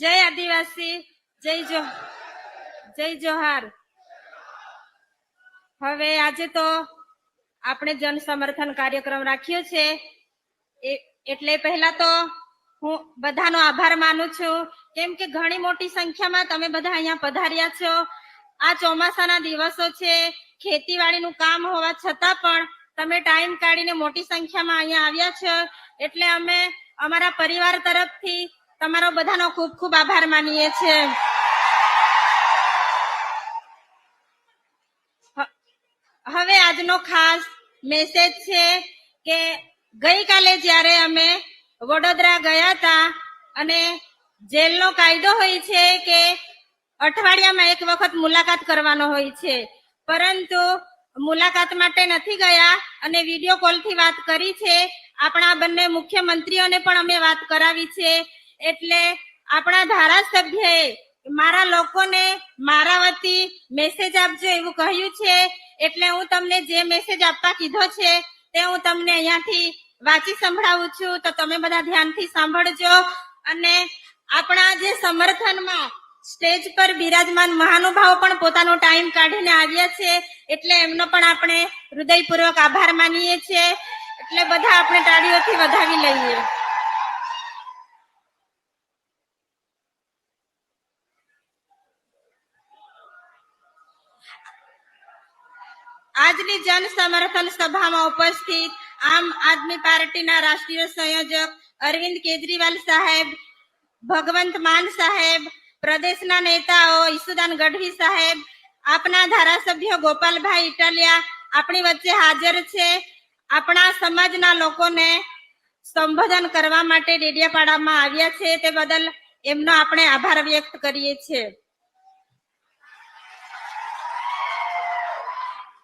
જય આદિવાસી, જય જો, જય જોહાર. હવે આજે તો આપણે જન સમર્થન કાર્યક્રમ રાખ્યો છે. એટલે પહેલા તો હું બધાનો આભાર માનું છું. કેમ કે ઘણી મોટી સંખ્યામાં તમે બધા અહીંયા પધાર્યા છો. આ ચોમાસાના દિવસો છે. ખેતીવાડીનું કામ હોવા છતાં પણ તમે ટાઈમ કાઢીને મોટી સંખ્યામાં અહીંયા આવ્યા છો. એટલે અમે અમારા પરિવાર તરફથી તમારો બધાનો ખૂબ ખૂબ આભાર માનીએ છીએ. હવે આજનો ખાસ મેસેજ છે કે ગઈકાલે જ્યારે અમે વડોદરા ગયા હતા અને જેલનો કાયદો હોય છે કે અઠવાડિયામાં એક વખત મુલાકાત કરવાનો હોય છે. પરંતુ મુલાકાત માટે નથી ગયા અને વીડિયો કોલથી વાત કરી છે. આપણા બંને મુખ્યમંત્રીઓને પણ અમે વાત કરાવી છે. એટલે આપણા ધારાસભ્યએ મારા લોકોને મારા વતી મેસેજ આપજો એવું કહ્યું છે. એટલે હું તમને જે મેસેજ આપવા કીધો છે તે હું તમને અહીંયાથી વાંચી સંભળાવું છું. તો તમે બધા ધ્યાનથી સાંભળજો. અને આપણા જે સમર્થનમાં સ્ટેજ પર બિરાજમાન મહાનુભાવો પણ પોતાનો ટાઈમ કાઢીને આવ્યા છે. એટલે એમનો પણ આપણે હૃદયપૂર્વક આભાર માનીએ છીએ. એટલે બધા આપણે તાળીઓથી વધાવી લઈએ. આજની જન સમર્થન સભામાં ઉપસ્થિત આમ આદમી પાર્ટીના રાષ્ટ્રીય સંયોજક અરવિંદ કેજરીવાલ સાહેબ, ભગવંત માન સાહેબ, પ્રદેશના નેતાઓ ઈસુદાન ગઢવી સાહેબ, આપના ધારાસભ્ય ગોપાલભાઈ ઇટાલિયા આપણી વચ્ચે હાજર છે. આપણા સમાજના લોકોને સંબોધન કરવા માટે ડેડિયાપાડામાં આવ્યા છે. તે બદલ એમનો આપણે આભાર વ્યક્ત કરીએ છીએ.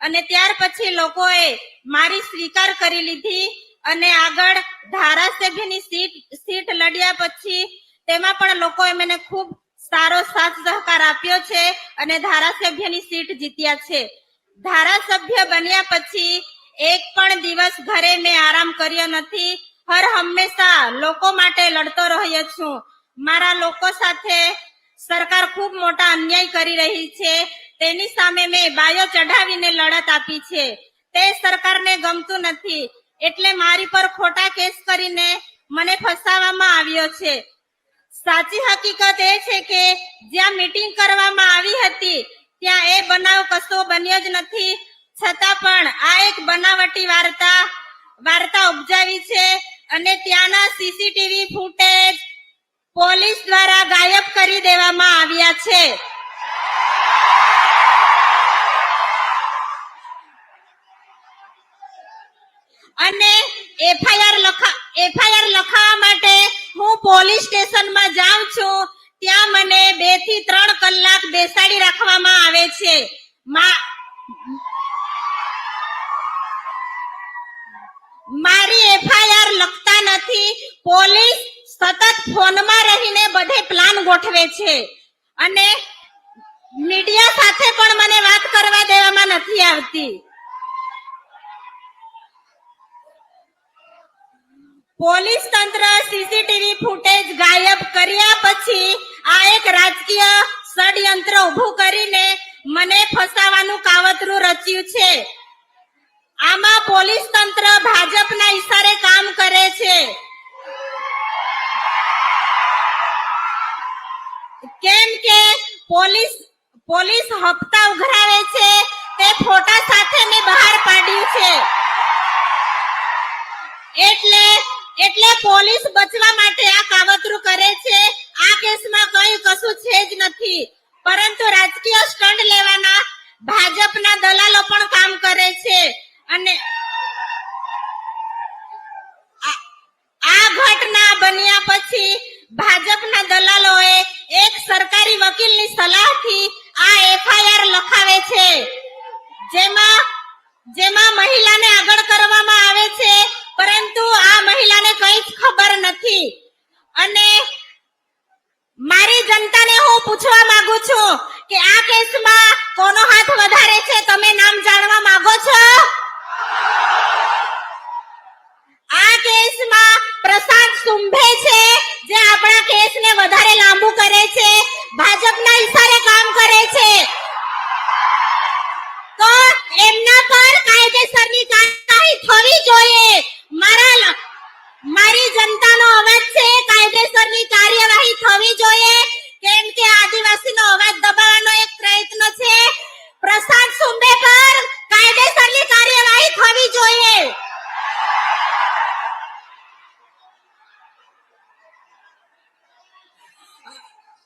અને ત્યાર પછી લોકોએ મારી સ્વીકાર કરી લીધી અને આગળ ધારાસભ્યની સીટ સીટ લડ્યા પછી તેમાં પણ લોકોએ મને ખૂબ સારો સાથ સહકાર આપ્યો છે અને ધારાસભ્યની સીટ જીત્યા છે. ધારાસભ્ય બન્યા પછી એક પણ દિવસ ઘરે મેં આરામ કર્યો નથી. હર હંમેશા લોકો માટે લડતો રહ્યો છું. મારા લોકો સાથે સરકાર ખૂબ મોટા અન્યાય કરી રહી છે. તેની સામે મેં બાયો ચઢાવીને લડત આપી છે. તે સરકારને ગમતું નથી. એટલે મારી પર ખોટા કેસ કરીને મને ફસાવવામાં આવ્યો છે. સાચી હકીકત એ છે કે જ્યાં મીટિંગ કરવામાં આવી હતી, ત્યાં એ બનાવ કશો બન્યો જ નથી. છતાં પણ આ એક બનાવટી વાર્તા વાર્તા ઉપજાવી છે અને ત્યાંના સીસીટીવી ફૂટેજ પોલીસ દ્વારા ગાયબ કરી દેવામાં આવ્યા છે. અને એફઆઈઆર લખા એફઆઈઆર લખાવવા માટે હું પોલીસ સ્ટેશનમાં જાઉં છું. ત્યાં મને બેથી ત્રણ કલાક બેસાડી રાખવામાં આવે છે. મારી એફઆઈઆર લખતા નથી. પોલીસ સતત ફોનમાં રહીને બધે પ્લાન ગોઠવે છે. અને મીડિયા સાથે પણ મને વાત કરવા દેવામાં નથી આવતી પોલીસ તંત્ર સીસીટીવી ફૂટેજ ગાયબ કર્યા પછી આ એક રાજકીય ષડયંત્ર ઊભું કરીને મને ફસાવાનું કાવતરું રચ્યું છે. આમાં પોલીસ તંત્ર ભાજપના ઈશારે કામ કરે છે. કેમ કે પોલીસ પોલીસ હપ્તા ઉઘરાવે છે, તે ફોટા સાથે મેં બહાર પાડ્યું છે. એટલે એટલે પોલીસ બચવા માટે આ કાવતરું કરે છે. આ કેસમાં કઈ કશું છે જ નથી. પરંતુ રાજકીય સ્ટન્ટ લેવાના ભાજપના દલાલો પણ કામ કરે છે. અને આ- ઘટના બન્યા પછી ભાજપના દલાલોએ એક સરકારી વકીલની સલાહથી આ એફઆઈઆર લખાવે છે. જેમાં જેમાં મહિલાને આગળ કરવામાં આવે છે. પરંતુ આ મહિલાને કંઈ ખબર નથી. અને મારી જનતાને હું પૂછવા માંગુ છું કે આ કેસમાં કોનો હાથ વધારે છે, તમે નામ જાણવા માંગો છો? આ કેસમાં પ્રસાદ સુંભે છે, જે આપણા કેસને વધારે લાંબુ કરે છે. ભાજપના ઈશારે કામ કરે છે તો એમના પર કાયદેસરની કાર્યવાહી થવી જોઈએ મારા લ- મારી જનતાનો અવાજ છે કાયદેસરની કાર્યવાહી થવી જોઈએ કેમ કે આદિવાસીનો અવાજ દબાવવાનો એક પ્રયત્ન છે પ્રશાંત સુંબે પર કાયદેસરની કાર્યવાહી થવી જોઈએ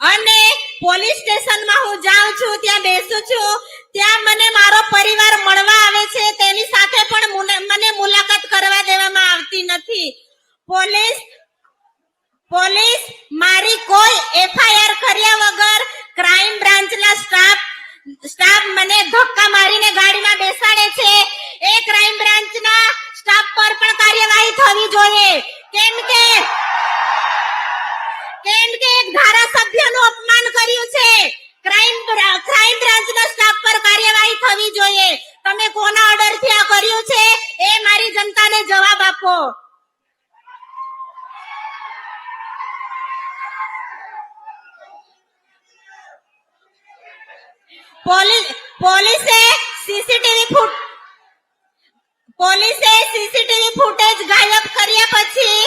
અને પોલીસ સ્ટેશનમાં હું જાઉં છું, ત્યાં બેસું છું, ત્યાં મને મારો પરિવાર મળવા આવે છે, તેની સાથે પણ મને મુલાકાત કરવા દેવામાં આવતી નથી. પોલીસ પોલીસ મારી કોઈ એફઆઈઆર કર્યા વગર ક્રાઇમ બ્રાન્ચના સ્ટાફ સ્ટાફ મને ધક્કા મારીને ગાડીમાં બેસાડે છે એ ક્રાઇમ બ્રાન્ચના સ્ટાફ પર પણ કાર્યવાહી થવી જોઈએ કેમ કે કેમ કે એક ધારાસભ્યનું અપમાન કર્યું છે ક્રાઇમ ક્રાઇમ બ્રાન્ચના સ્ટાફ પર કાર્યવાહી થવી જોઈએ તમે કોના ઓર્ડરથી આ કર્યું છે? એ મારી જનતાને જવાબ આપો. પોલીસે સીસીટીવી ફૂટ, પોલીસે સીસીટીવી ફૂટેજ ગાયબ કર્યા પછી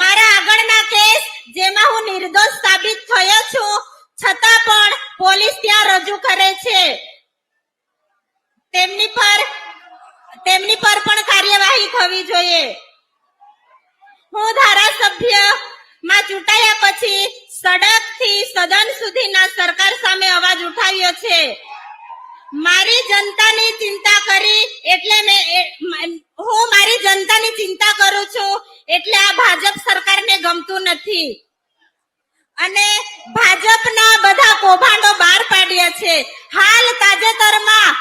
મારા આગળના કેસ, જેમાં હું નિર્દોષ સાબિત થયો છું, છતાં પણ પોલીસ ત્યાં રજૂ કરે છે. તેમની પર તેમની પર પણ કાર્યવાહી થવી જોઈએ. હું ધારાસભ્યમાં ચૂંટાયા પછી સડકથી સદન સુધીના સરકાર સામે અવાજ ઉઠાવ્યો છે. મારી જનતાની ચિંતા કરી એટલે મેં, હું મારી જનતાની ચિંતા કરું છું એટલે આ ભાજપ સરકારને ગમતું નથી. અને ભાજપના બધા કૌભાંડો બહાર પાડ્યા છે. હાલ તાજેતરમાં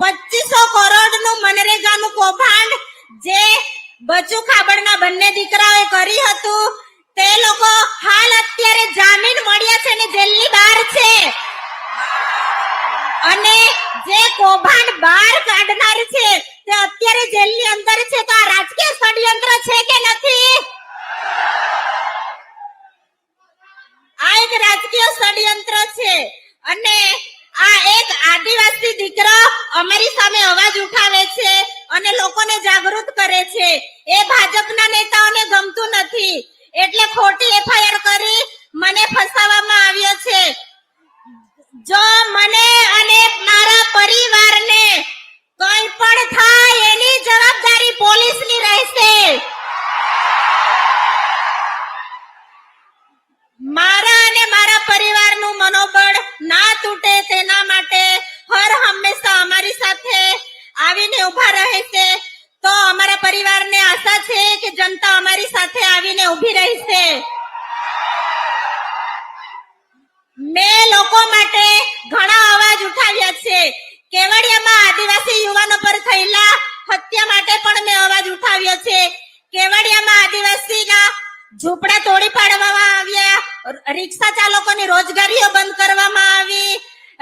પચીસો કરોડનું મનરેગાનું કૌભાંડ જે બચુ ખાબડના બંને દીકરાઓએ કરી હતું, તે લોકો હાલ અત્યારે જામીન મળ્યા છે ને જેલની બહાર છે. અને જે કૌભાંડ બહાર કાઢનાર છે, તે અત્યારે જેલની અંદર છે. તો આ રાજકીય ષડયંત્ર છે કે નથી? આ એક રાજકીય ષડયંત્ર છે. અને આ એક આદિવાસી દીકરો અમારી સામે અવાજ ઉઠાવે છે અને લોકોને જાગૃત કરે છે. એ ભાજપના નેતાઓને ગમતું નથી. એટલે ખોટી એફઆઈઆર કરી મને ફસાવવામાં આવ્યો છે. જો મને અને મારા જનતા અમારી સાથે આવીને ઊભી રહી છે. મેં લોકો માટે ઘણા અવાજ ઉઠાવ્યા છે. કેવડિયામાં આદિવાસી યુવાનો પર થયેલા હત્યા માટે પણ મેં અવાજ ઉઠાવ્યો છે. કેવડિયામાં આદિવાસીના ઝૂંપડા તોડી પાડવામાં આવ્યા, રિક્ષા ચાલકોની રોજગારીઓ બંધ કરવામાં આવી,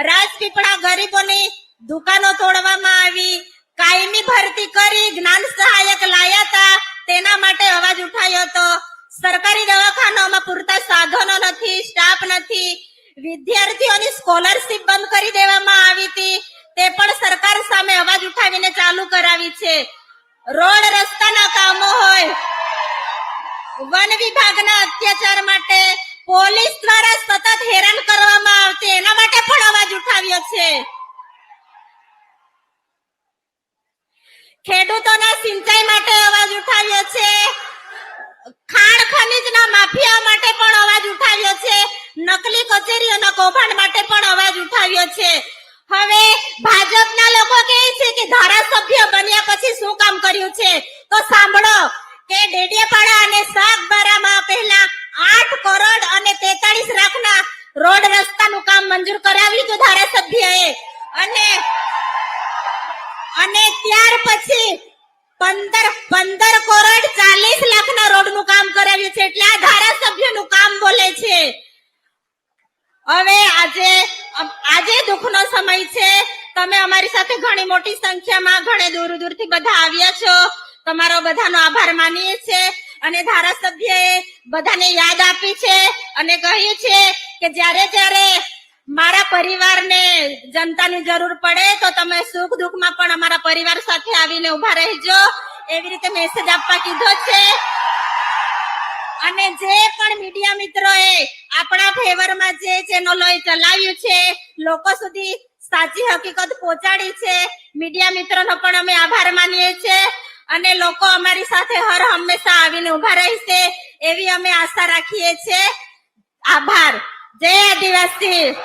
રાજપીપળા ગરીબોની દુકાનો તોડવામાં આવી, કાયમી ભરતી કરી, જ્ઞાન સહાયક લાયા હતા. તેના માટે અવાજ ઉઠાવ્યો હતો સરકારી દવાખાનામાં પૂરતા સાધનો નથી સ્ટાફ નથી. વિદ્યાર્થીઓની સ્કોલરશીપ બંધ કરી દેવામાં આવી હતી. તે પણ સરકાર સામે અવાજ ઉઠાવીને ચાલુ કરાવી છે. રોડ રસ્તાના કામો હોય. વન વિભાગના અત્યાચાર માટે પોલીસ દ્વારા સતત હેરાન કરવામાં આવતી એના માટે પણ અવાજ ઉઠાવ્યો છે. ખેડૂતોના સિંચાઈ માટે અવાજ ઉઠાવ્યો છે. ખાણ ખનીજના માફિયા માટે પણ અવાજ ઉઠાવ્યો છે નકલી કચેરીઓના કૌભાંડ માટે પણ અવાજ ઉઠાવ્યો છે હવે ભાજપના લોકો કહે છે કે ધારાસભ્ય બન્યા પછી શું કામ કર્યું છે તો સાંભળો કે ડેડિયાપાડા અને સાગબારામાં પહેલા આઠ કરોડ અને તેતાળીસ લાખના રોડ રસ્તાનું કામ મંજૂર કરાવ્યું હતું ધારાસભ્યએ અને અને ત્યાર પછી પંદર પંદર કરોડ ચાલીસ લાખના રોડનું કામ કરાવ્યું છે એટલે આ ધારાસભ્યનું કામ બોલે છે. હવે આજે આજે દુઃખનો સમય છે. તમે અમારી સાથે ઘણી મોટી સંખ્યામાં ઘણે દૂર દૂરથી બધા આવ્યા છો. તમારો બધાનો આભાર માનીએ છે અને ધારાસભ્યએ બધાને યાદ આપી છે અને કહ્યું છે કે જ્યારે જ્યારે મારા પરિવારને જનતાની જરૂર પડે તો તમે સુખ દુઃખમાં પણ અમારા પરિવાર સાથે આવીને ઊભા રહેજો. એવી રીતે મેસેજ આપવા કીધો છે. અને જે પણ મીડિયા મિત્રોએ આપણા ફેવરમાં જે ચેનલો ચલાવ્યું છે, લોકો સુધી સાચી હકીકત પહોંચાડી છે. મીડિયા મિત્રોનો પણ અમે આભાર માનીએ છીએ. અને લોકો અમારી સાથે હર હંમેશા આવીને ઊભા રહેશે એવી અમે આશા રાખીએ છીએ. આભાર. જય આદિવાસી.